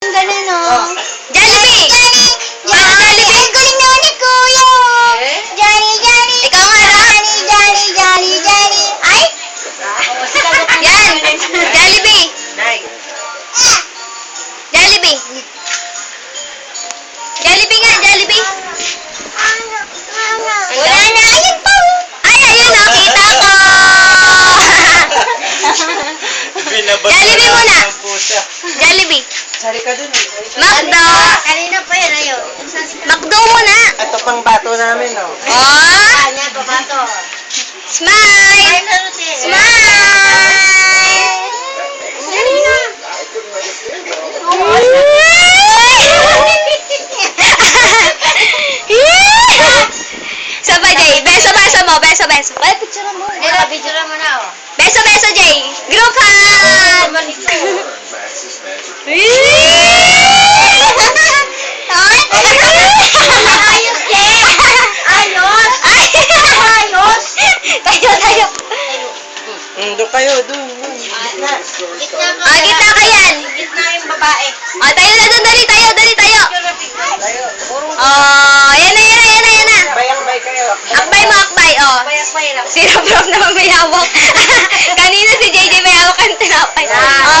Ganun, no? Jollibee! Ano, Jollibee? Ang galing naman ni Kuya! Eh? Johnny, Johnny! Ikaw nga, Rob. Johnny, Johnny, Johnny, Johnny! Ay! Yan! Jollibee! Jollibee! Jollibee nga, Jollibee! Wala na! Ayun pa! Ay, ayun, nakita ko! Binabato Jollibee muna. ng pusa. Sari ka dun. eh. Macdo! Kanina pa yun, ayun. Macdo muna! Ito pang bato namin, oh. Oh! Kanya, babato. Smile! Smile! Dali na! Sabay, Jay. Beso, beso mo. Beso, beso. Ay, picture mo. Dito, picture mo na, oh. Beso, beso, Jay. Group hug! Doon kayo, doon. Gitna. Ah, gitna ka yan. Gitna yung babae. Ah, tayo na doon. Dali, tayo, dali, tayo. Tayo. Oh, yan na, yan na, yan na, yan na. kayo. Akbay mo, akbay, oh. Payak-pay lang. Si Rob Rob naman may hawak. Kanina si JJ may hawak ang tinapay. Yan. Oh.